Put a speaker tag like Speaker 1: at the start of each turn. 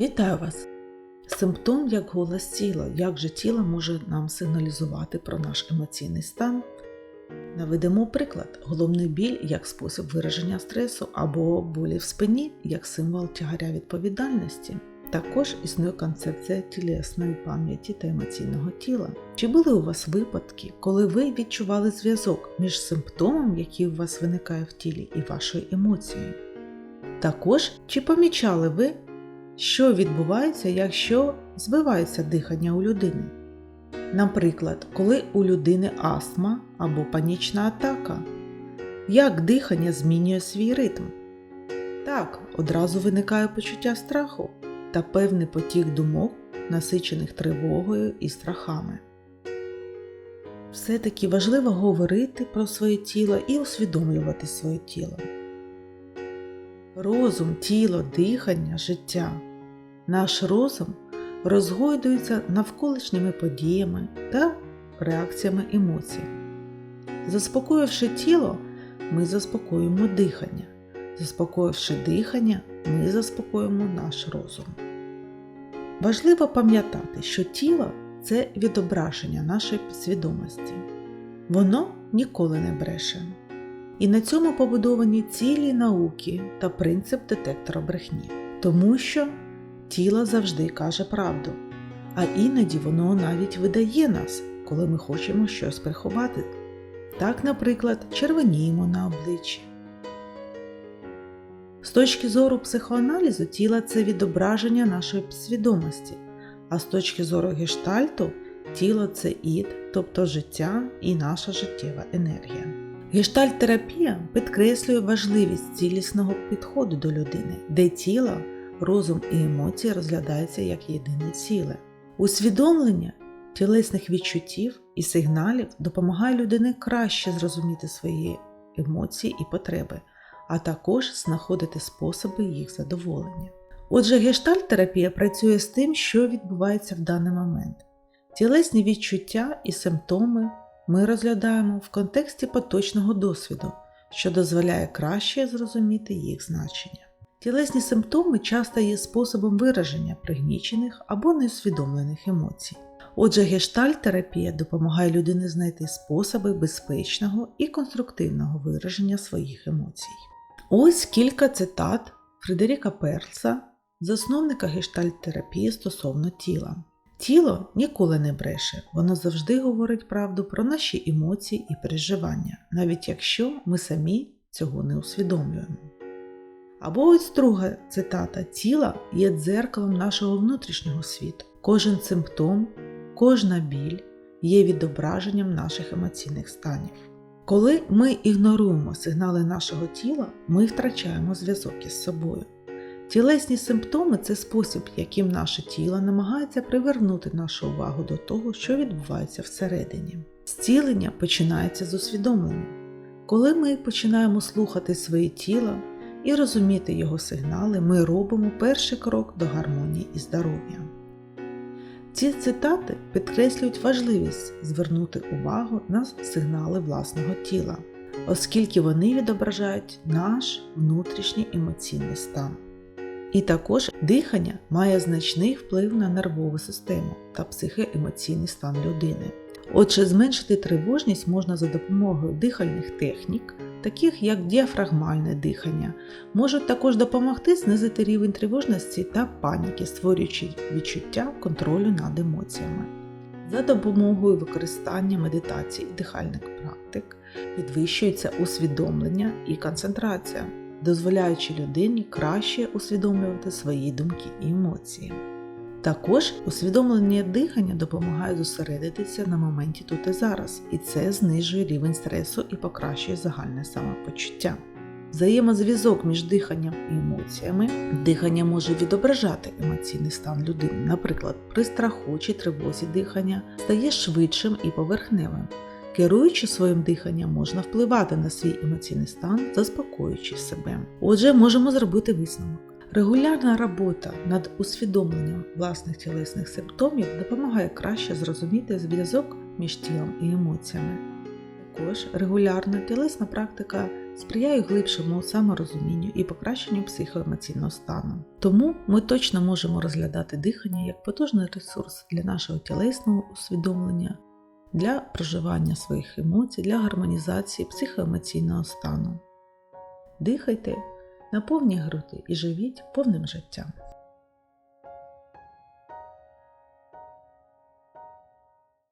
Speaker 1: Вітаю вас! Симптом як голос тіла. Як же тіло може нам сигналізувати про наш емоційний стан? Наведемо приклад: головний біль як спосіб вираження стресу або болі в спині як символ тягаря відповідальності. Також існує концепція тілесної пам'яті та емоційного тіла. Чи були у вас випадки, коли ви відчували зв'язок між симптомом, який у вас виникає в тілі, і вашою емоцією? Також чи помічали ви, що відбувається, якщо збивається дихання у людини? Наприклад, коли у людини астма або панічна атака, як дихання змінює свій ритм? Так, одразу виникає почуття страху та певний потік думок, насичених тривогою і страхами. Все-таки важливо говорити про своє тіло і усвідомлювати своє тіло. Розум, тіло, дихання, життя. Наш розум розгойдується навколишніми подіями та реакціями емоцій. Заспокоївши тіло, ми заспокоїмо дихання. Заспокоївши дихання, ми заспокоїмо наш розум. Важливо пам'ятати, що тіло це відображення нашої підсвідомості. Воно ніколи не бреше. І на цьому побудовані цілі науки та принцип детектора брехні, тому що тіло завжди каже правду, а іноді воно навіть видає нас, коли ми хочемо щось приховати. Так, наприклад, червоніємо на обличчі. З точки зору психоаналізу тіло це відображення нашої підсвідомості, а з точки зору гештальту тіло це ід, тобто життя і наша життєва енергія. Гештальт-терапія підкреслює важливість цілісного підходу до людини, де тіло, розум і емоції розглядаються як єдине ціле. Усвідомлення тілесних відчуттів і сигналів допомагає людині краще зрозуміти свої емоції і потреби, а також знаходити способи їх задоволення. Отже, гештальт-терапія працює з тим, що відбувається в даний момент. Тілесні відчуття і симптоми ми розглядаємо в контексті поточного досвіду, що дозволяє краще зрозуміти їх значення. Тілесні симптоми часто є способом вираження пригнічених або неусвідомлених емоцій. Отже, гештальт-терапія допомагає людині знайти способи безпечного і конструктивного вираження своїх емоцій. Ось кілька цитат Фредеріка Перлса, засновника гештальт-терапії стосовно тіла. Тіло ніколи не бреше, воно завжди говорить правду про наші емоції і переживання, навіть якщо ми самі цього не усвідомлюємо. Або ось друга цитата тіла є дзеркалом нашого внутрішнього світу. Кожен симптом, кожна біль є відображенням наших емоційних станів. Коли ми ігноруємо сигнали нашого тіла, ми втрачаємо зв'язок із собою. Тілесні симптоми це спосіб, яким наше тіло намагається привернути нашу увагу до того, що відбувається всередині. Зцілення починається з усвідомлення. Коли ми починаємо слухати своє тіло і розуміти його сигнали, ми робимо перший крок до гармонії і здоров'я. Ці цитати підкреслюють важливість звернути увагу на сигнали власного тіла, оскільки вони відображають наш внутрішній емоційний стан. І також дихання має значний вплив на нервову систему та психоемоційний стан людини. Отже, зменшити тривожність можна за допомогою дихальних технік, таких як діафрагмальне дихання, можуть також допомогти знизити рівень тривожності та паніки, створюючи відчуття контролю над емоціями. За допомогою використання медитації і дихальних практик підвищується усвідомлення і концентрація дозволяючи людині краще усвідомлювати свої думки і емоції. Також усвідомлення дихання допомагає зосередитися на моменті тут і зараз, і це знижує рівень стресу і покращує загальне самопочуття. Взаємозв'язок між диханням і емоціями. Дихання може відображати емоційний стан людини. Наприклад, при страху чи тривозі дихання стає швидшим і поверхневим, Керуючи своїм диханням, можна впливати на свій емоційний стан, заспокоюючи себе. Отже, можемо зробити висновок. Регулярна робота над усвідомленням власних тілесних симптомів допомагає краще зрозуміти зв'язок між тілом і емоціями. Також регулярна тілесна практика сприяє глибшому саморозумінню і покращенню психоемоційного стану. Тому ми точно можемо розглядати дихання як потужний ресурс для нашого тілесного усвідомлення, для проживання своїх емоцій, для гармонізації психоемоційного стану. Дихайте на повні груди і живіть повним життям.